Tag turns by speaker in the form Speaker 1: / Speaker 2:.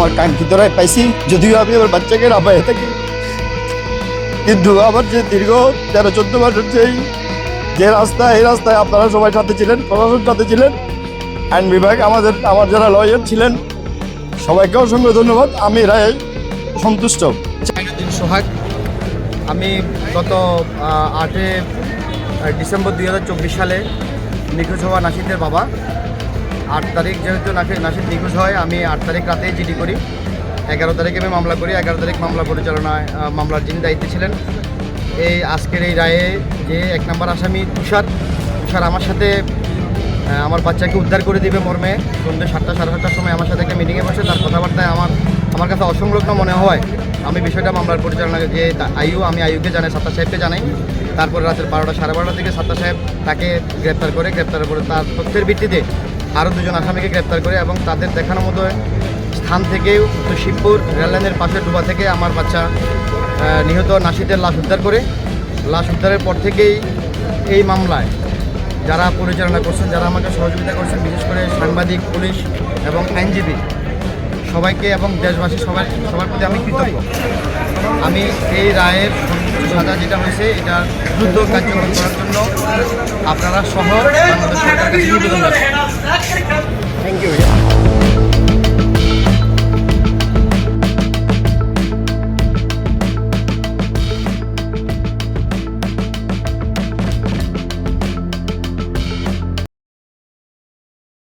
Speaker 1: আমার কাঙ্ক্ষিত রায় পাইছি? যদিও আমি আমার বাচ্চাকে পাই থাকি কিন্তু আমার যে দীর্ঘ তেরো, চোদ্দ বছর যেই যে রাস্তা এই রাস্তায় আপনারা সবাই সাথে ছিলেন, প্রশাসন সাথে ছিলেন, আইন বিভাগ, আমাদের, আমার যারা লয়ার ছিলেন সবাইকে অসংখ্য ধন্যবাদ। আমি রায় সন্তুষ্ট।
Speaker 2: সোহাগ, আমি গত আটে ডিসেম্বর দুই হাজার চব্বিশ সালে নিখোঁজ হওয়া নাসিদের বাবা। আট তারিখ যেহেতু নাসিদ নিখোঁজ হয়, আমি আট তারিখ রাতেই জিডি করি। এগারো তারিখে আমি মামলা করি, এগারো তারিখ মামলা পরিচালনায় মামলার যিনি দায়িত্বে ছিলেন, এই আজকের এই রায়ে যে এক নম্বর আসামি তুষার তুষার আমার সাথে আমার বাচ্চাকে উদ্ধার করে দিবে মর্মে, সন্ধ্যে সাতটা, সাড়ে সাতটার সময় আমার সাথে একটা মিটিংয়ে বসে, তার কথাবার্তায় আমার আমার কাছে অসংলগ্ন মনে হয়। আমি বিষয়টা মামলার পরিচালনা যে আইউ আমি আইউকে জানাই সাত্তা সাহেবকে জানাই। তারপর রাতের বারোটা, সাড়ে বারোটা থেকে সাত্তা সাহেব তাকে গ্রেপ্তার করে গ্রেপ্তার করে তার তথ্যের ভিত্তিতে আরও দুজন আসামিকে গ্রেপ্তার করে এবং তাদের দেখানো মতো স্থান থেকে উত্তর শিবপুর রেললাইনের পাশে ডুবা থেকে আমার বাচ্চা নিহত নাসিদের লাশ উদ্ধার করে। লাশ উদ্ধারের পর থেকেই এই মামলায় যারা পরিচালনা করছেন, যারা আমাকে সহযোগিতা করছেন, বিশেষ করে সাংবাদিক, পুলিশ এবং আইনজীবী, সবাইকে এবং দেশবাসী, সবাই, সবার প্রতি আমি কৃতজ্ঞ। আমি এই রায়ের সাজা যেটা হয়েছে, এটা দ্রুত কার্যকর করার জন্য আপনারা ইউ